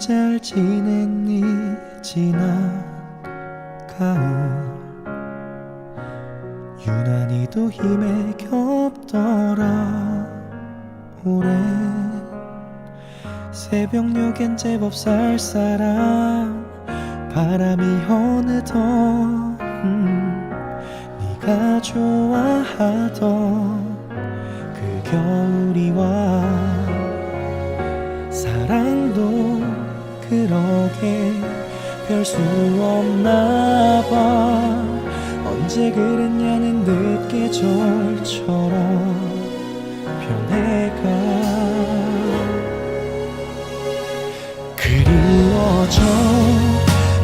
잘 지냈니 지난 가을 유난히도 힘에 겹더라 올해. 새벽녘엔 제법 쌀쌀한 바람이 어느덧 음, 네가 좋아하던 그 겨울이 와 사랑도 그러게 별 수 없나 봐. 언제 그랬냐는 늦계절처럼 변해가. 그리워져.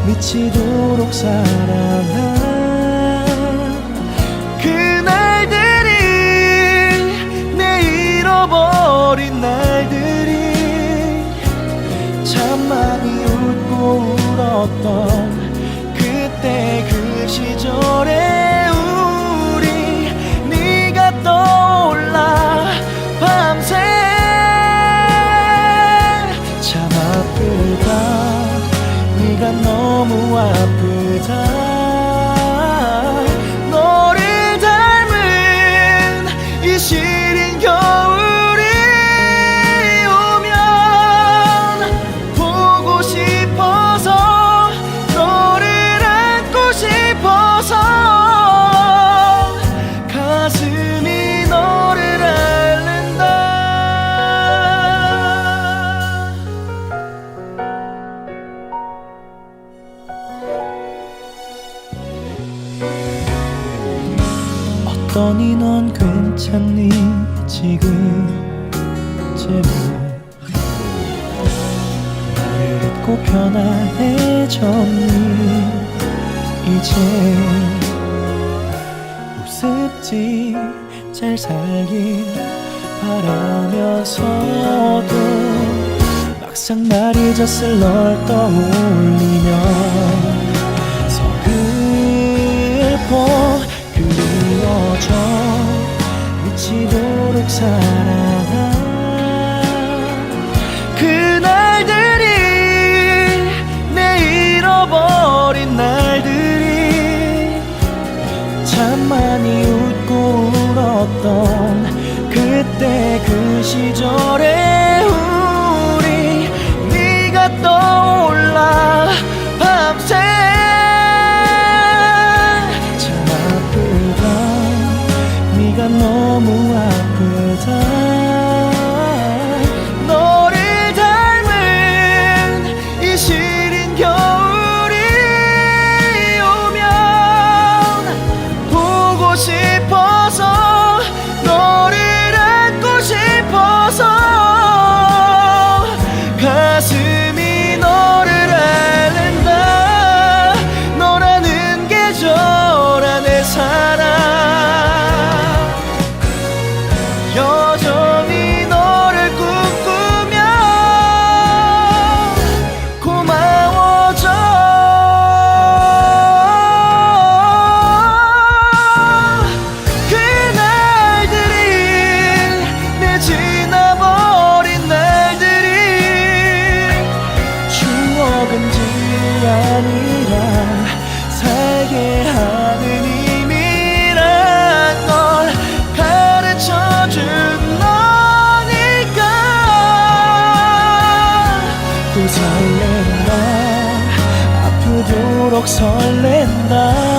미치도록 사랑한 울었던 그때 그 시절의 어떠니 넌 괜찮니? 지금 제발. 나를 잊고 편안해졌니? 이제 우습지 잘 살길 바라면서도 막상 날 잊었을 널 떠올리 참 많이 웃고 울었던 그때 그 시절의 우리 네가 떠올라 밤새 참 아프다. 네가 너무 아프다 설렌다